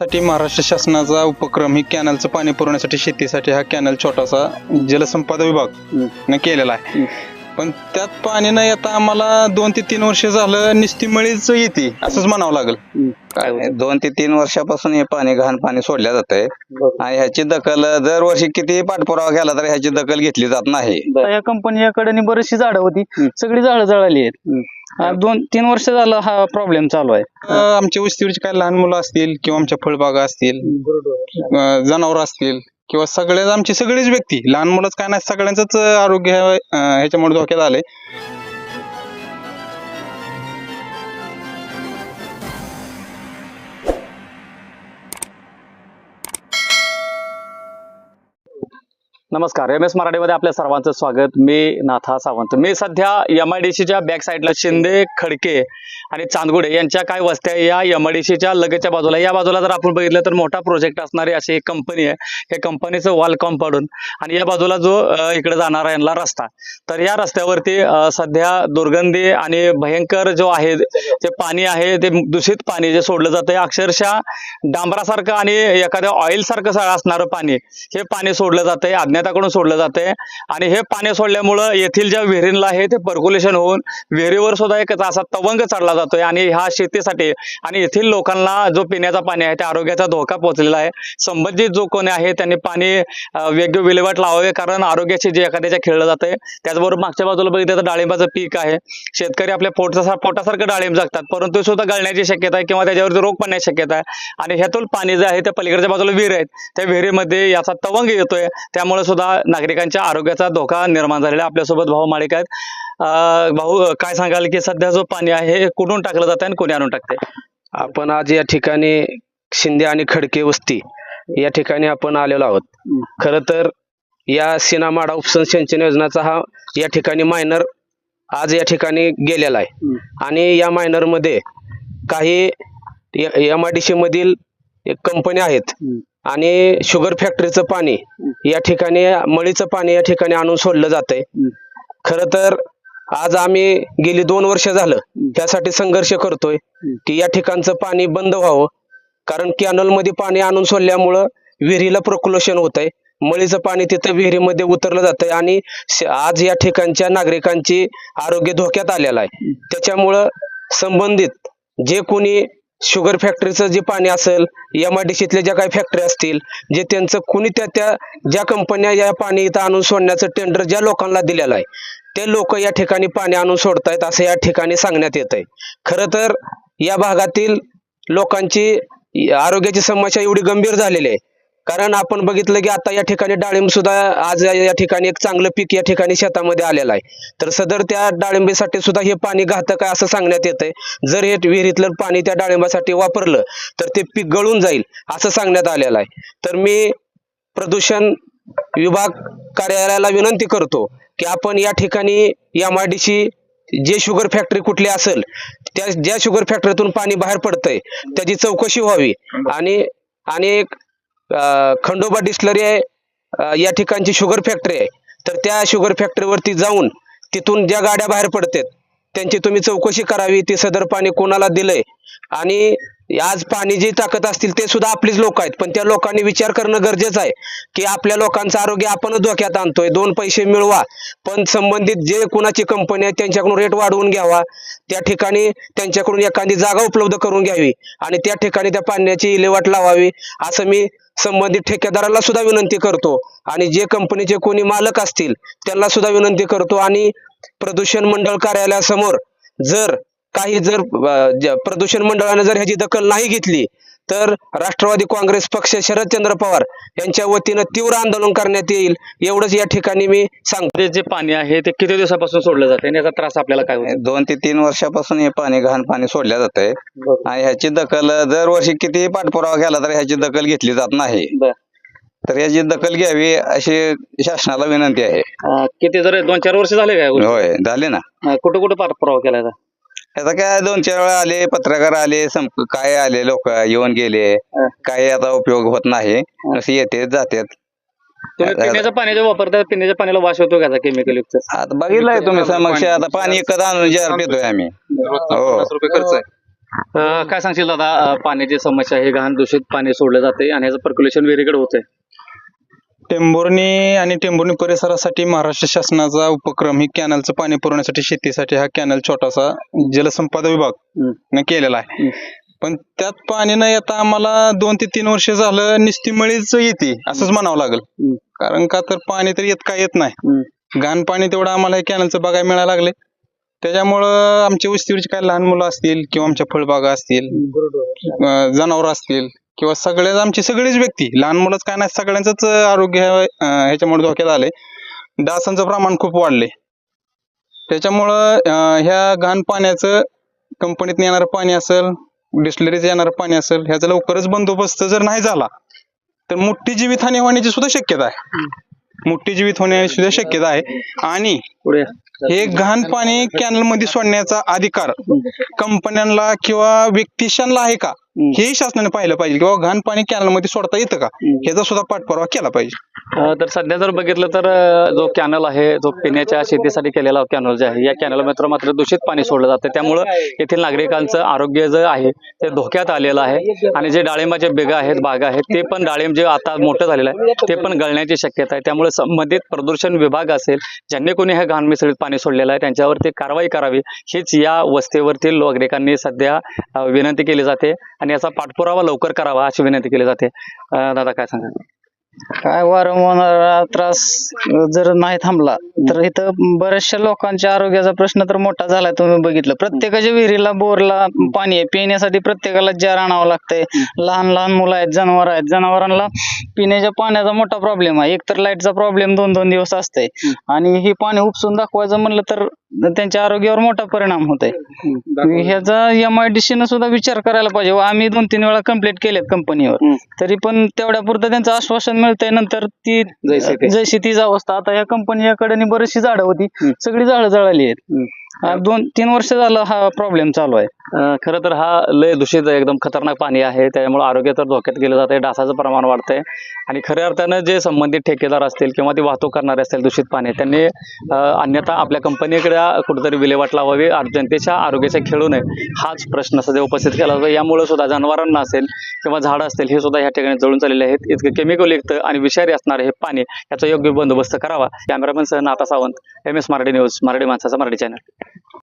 साठी महाराष्ट्र शासनाचा उपक्रम ही कॅनलचं पाणी पुरवण्यासाठी शेतीसाठी हा कॅनल छोटासा जलसंपदा विभाग न केलेला आहे. पण त्यात पाणी न येता आम्हाला दोन ते तीन वर्ष झालं निस्ती मळीच येते असंच म्हणावं लागेल. काय दोन ते तीन वर्षापासून हे पाणी घाण पाणी सोडल्या जात आहे आणि ह्याची दखल दरवर्षी किती पाठपुरावा केला तर ह्याची दखल घेतली जात नाही. या कंपनीकडे बरीचशी झाडं होती. सगळी झाडं जळाली आहेत. दोन तीन वर्ष झालं हा प्रॉब्लेम चालू आहे. आमच्या वस्तीवरची काही लहान मुलं असतील किंवा आमच्या फळबागा असतील जनावर असतील किंवा सगळेच आमची सगळीच व्यक्ती लहान मुलंच काय नाही सगळ्यांचंच आरोग्य ह्याच्यामुळे धोक्यात आलंय. नमस्कार. एम एस मराठीमध्ये आपल्या सर्वांचं स्वागत. मी नाथा सावंत. मी सध्या एम आय डी सीच्या बॅक साईडला शिंदे खडके आणि चांदगुडे यांच्या काय वस्त्या या एम लगेच्या बाजूला. या बाजूला जर आपण बघितलं तर मोठा प्रोजेक्ट असणारी अशी एक कंपनी आहे. या कंपनीचं वॉल कॉम्पाऊंड आणि या बाजूला जो इकडे जाणारा यांना रस्ता. तर या रस्त्यावरती सध्या दुर्गंधी आणि भयंकर जो आहे जे पाणी आहे ते दूषित पाणी जे सोडलं जातं अक्षरशः डांबरासारखं आणि एखाद्या ऑइल सारखं असणारं पाणी हे पाणी सोडलं जातंय अज्ञाताकडून सोडलं जातंय. आणि हे पाणी सोडल्यामुळं येथील ज्या विहिरींना आहे ते पर्क्युलेशन होऊन विहिरीवर सुद्धा एक असा तवंग चढला जातोय आणि ह्या शेतीसाठी आणि येथील लोकांना जो पिण्याचा पाणी आहे त्या आरोग्याचा धोका पोहोचलेला आहे. संबंधित जो कोणी आहे त्यांनी पाणी अं, योग्य विल्हेवाट लावावे कारण आरोग्याशी जे एखाद्याच्या खेळलं जातंय त्याचबरोबर मागच्या बाजूला बघितलं तर डाळिंबाचं पीक आहे. शेतकरी आपल्या पोटचा पोटासारखं डाळिंब जगतात परंतु सुद्धा गळण्याची शक्यता आहे किंवा त्याच्यावरती रोग पडण्याची शक्यता आहे. आणि ह्यातून पाणी जे आहे त्या पलीकडच्या बाजूला विहीर आहेत त्या विहिरीमध्ये याचा तवंग येतोय. त्यामुळे सुद्धा नागरिकांच्या आरोग्याचा धोका निर्माण झालेला आपल्यासोबत भाऊ माळिक आहेत. भाऊ काय सांगाल की सध्या जो पाणी आहे हे कुठून टाकलं जातं आणि कोणी आणून टाकते आपण आज या ठिकाणी शिंदे आणि खडके वस्ती या ठिकाणी आपण आलेलो आहोत. खर तर या सिनामाडा उपसन सिंचन योजनाचा हा या ठिकाणी मायनर आज या ठिकाणी गेलेला आहे. आणि या मायनरमध्ये काही एम आय डी सी मधील कंपन्या आहेत. आणि शुगर फॅक्टरीचं पाणी या ठिकाणी मळीचं पाणी या ठिकाणी आणून सोडलं जातंय. खर तर आज आम्ही गेली दोन वर्ष झालं त्यासाठी संघर्ष करतोय. की या ठिकाणचं पाणी बंद व्हावं. कारण कॅनलमध्ये पाणी आणून सोडल्यामुळं विहिरीला प्रकुलेशन होत आहे मळीचं पाणी तिथं विहिरीमध्ये उतरलं जातंय आणि आज या ठिकाणच्या नागरिकांची आरोग्य धोक्यात आलेलं आहे. त्याच्यामुळं संबंधित जे कोणी शुगर फॅक्टरीचं जे पाणी असेल एम आय डी सीतल्या ज्या काही फॅक्टरी असतील जे त्यांचं कुणी त्या त्या ज्या कंपन्या या पाणी इथं आणून सोडण्याचं टेंडर ज्या लोकांना दिलेलं आहे ते लोक या ठिकाणी पाणी आणून सोडतायत असं या ठिकाणी सांगण्यात येत आहे खरं तर या भागातील लोकांची आरोग्याची समस्या एवढी गंभीर झालेली आहे. कारण आपण बघितलं की आता या ठिकाणी डाळिंब सुद्धा आज या या ठिकाणी एक चांगलं पीक या ठिकाणी शेतामध्ये आलेलं आहे. तर सदर त्या डाळिंबीसाठी सुद्धा हे पाणी घातक आहे असं सांगण्यात येत आहे जर हे विहिरीतलं पाणी त्या डाळिंबासाठी वापरलं तर ते पीक गळून जाईल असं सांगण्यात आलेलं आहे. तर मी प्रदूषण विभाग कार्यालयाला विनंती करतो की आपण या ठिकाणी एम आय डी सी जे शुगर फॅक्टरी कुठली असेल त्या ज्या शुगर फॅक्टरीतून पाणी बाहेर पडतंय त्याची चौकशी व्हावी. आणि आणि एक खंडोबा डिस्लरी आहे या ठिकाणची शुगर फॅक्टरी आहे. तर त्या शुगर फॅक्टरीवरती जाऊन तिथून ज्या गाड्या बाहेर पडतात त्यांची तुम्ही चौकशी करावी ते सदर पाणी कोणाला दिलंय. आणि आज पाणी जे टाकत असतील ते सुद्धा आपलीच लोक आहेत. पण त्या लोकांनी विचार करणं गरजेचं आहे की आपल्या लोकांचं आरोग्य आपणच धोक्यात आणतोय. दोन पैसे मिळवा. पण संबंधित जे कुणाची कंपनी आहे त्यांच्याकडून रेट वाढवून घ्यावा. त्या ठिकाणी त्यांच्याकडून एखादी जागा उपलब्ध करून घ्यावी आणि त्या ठिकाणी त्या पाण्याची विल्हेवाट लावावी असं मी संबंधित ठेकेदाराला सुद्धा विनंती करतो. आणि जे कंपनीचे कोणी मालक असतील त्यांना सुद्धा विनंती करतो. आणि प्रदूषण मंडळ कार्यालयासमोर जर काही जर प्रदूषण मंडळाने जर ह्याची दखल नाही घेतली तर राष्ट्रवादी काँग्रेस पक्ष शरदचंद्र पवार यांच्या वतीनं तीव्र आंदोलन करण्यात येईल एवढंच या ठिकाणी मी सांगतो. ते जे पाणी आहे ते किती दिवसापासून सोडलं जाते याचा त्रास आपल्याला काय होतो दोन ते तीन वर्षापासून हे पाणी घाण पाणी सोडल्या जात आहे आणि ह्याची दखल दरवर्षी किती पाठपुरावा केला तर ह्याची दखल घेतली जात नाही. तर याची दखल घ्यावी अशी शासनाला विनंती आहे. किती जर दोन चार वर्ष झाले काय? होय झाले ना. कुठं कुठं पाठपुरावा केला? आता काय दोन चार वेळा आले पत्रकार आले संप काय आले लोक येऊन गेले. काही आता उपयोग होत नाही. असे येते जातात. तुम्ही पिण्याच्या पाण्याचा वापरता पिण्याच्या पाण्याला वास होतो का केमिकल युक्त? आता बघितलंय तुम्ही समक्ष. आता पाणी विकत आणून जार पितोय आम्ही. हो. रुपये खर्च आहे. काय सांगशील दादा? पाण्याची समस्या हे घाण दूषित पाणी सोडलं जाते आणि याचं पर्क्युलेशन वेगळीकडे होतंय. टेंभुर्णी आणि टेंभुर्णी परिसरासाठी महाराष्ट्र शासनाचा उपक्रम ही कॅनलचं पाणी पुरवण्यासाठी शेतीसाठी हा कॅनल छोटासा जलसंपदा विभाग. न केलेला आहे. पण त्यात पाणी न येता आम्हाला दोन ते तीन वर्ष झालं निस्ती मळीच येते असंच म्हणावं लागेल. कारण का तर पाणी तर येत काय येत नाही. घाण पाणी तेवढं आम्हाला हे कॅनलचं बघायला मिळायला लागले. त्याच्यामुळं आमच्या वस्तीवरची काही लहान मुलं असतील किंवा आमच्या फळबागा असतील जनावर असतील किंवा सगळेच आमची सगळीच व्यक्ती लहान मुलंच काय नाही सगळ्यांचंच आरोग्य ह्याच्यामुळे धोक्यात आले डासांचं प्रमाण खूप वाढले त्याच्यामुळं ह्या घाण पाण्याचं कंपनीत येणारं पाणी असेल डिस्लरीचं येणारं पाणी असेल ह्याचा लवकरच बंदोबस्त जर नाही झाला तर मोठी जीवितहानी होण्याची सुद्धा शक्यता आहे. मोठी जीवित होण्याची सुद्धा शक्यता आहे. आणि हे घाण पाणी कॅनलमध्ये सोडण्याचा अधिकार कंपन्यांना किंवा व्यक्तिशांना आहे का? हेही शासनाने पाहिलं पाहिजे किंवा घाण पाणी कॅनलमध्ये सोडता येतं का? ह्याचा सुद्धा पाठपुरावा केला पाहिजे. तर सध्या जर बघितलं तर अं, जो कॅनल आहे जो पिण्याच्या शेतीसाठी केलेला कॅनल जे आहे या कॅनल मात्र मात्र दूषित पाणी सोडलं जातं. त्यामुळं येथील नागरिकांचं आरोग्य जे आहे ते धोक्यात आलेलं आहे. आणि जे डाळिंबाचे बेगा आहेत बागा आहेत ते पण डाळिंब जे आता मोठं झालेलं आहे ते पण गळण्याची शक्यता आहे. त्यामुळे संबंधित प्रदूषण विभाग असेल ज्यांनी कोणी हे घाण मिसळीत पाणी सोडलेलं आहे त्यांच्यावरती कारवाई करावी. हीच या वस्तीवरतील नागरिकांनी सध्या विनंती केली जाते. आणि याचा पाठपुरावा लवकर करावा अशी विनंती केली जाते. दादा काय सांगा काय वारंवार त्रास जर नाही थांबला तर इथं बऱ्याचशा लोकांच्या आरोग्याचा प्रश्न तर मोठा झालाय तुम्ही बघितलं. प्रत्येकाच्या विहिरीला बोरला पाणी आहे पिण्यासाठी प्रत्येकाला जार आणावं लागतंय. लहान लहान मुलं आहेत जनावर आहेत. जनावरांना पिण्याच्या पाण्याचा मोठा प्रॉब्लेम आहे. एकतर लाईटचा प्रॉब्लेम दोन दोन दिवस असतंय. आणि हे पाणी उपसून दाखवायचं म्हणलं तर त्यांच्या आरोग्यावर मोठा परिणाम होत आहे ह्याचा एम आय डी न सुद्धा विचार करायला पाहिजे. आम्ही दोन तीन वेळा कंप्लेंट केलेत कंपनीवर तरी पण तेवढ्या पुरतं त्यांचं आश्वासन मिळतंय. नंतर ती. जैशी तीच अवस्था. आता या कंपनीकडे बरीचशी झाडं होती. सगळी झाडं जळाली आहेत. दोन तीन वर्ष झालं हा प्रॉब्लेम चालू आहे. खरं तर हा लय दूषित एकदम खतरनाक पाणी आहे. त्यामुळे आरोग्य तर धोक्यात गेलं जाते डासाचं प्रमाण वाढतंय. आणि खऱ्या अर्थानं जे संबंधित ठेकेदार असतील किंवा ते वाहतूक करणारे असतील दूषित पाणी त्यांनी अन्यथा आपल्या कंपनीकडे कुठेतरी विल्हेवाट लावावी. जनतेच्या आरोग्याच्या खेळू नये हाच प्रश्न सध्या उपस्थित केला जातो यामुळे सुद्धा जनावरांना असेल किंवा झाडं असतील हे सुद्धा या ठिकाणी जळून चाललेले आहेत. इतकं केमिकल युक्त आणि विषारी असणारे हे पाणी याचा योग्य बंदोबस्त करावा. कॅमेरामन सह Nata Sawant M S Marathi news Marathi माणसाचा मराठी चॅनल.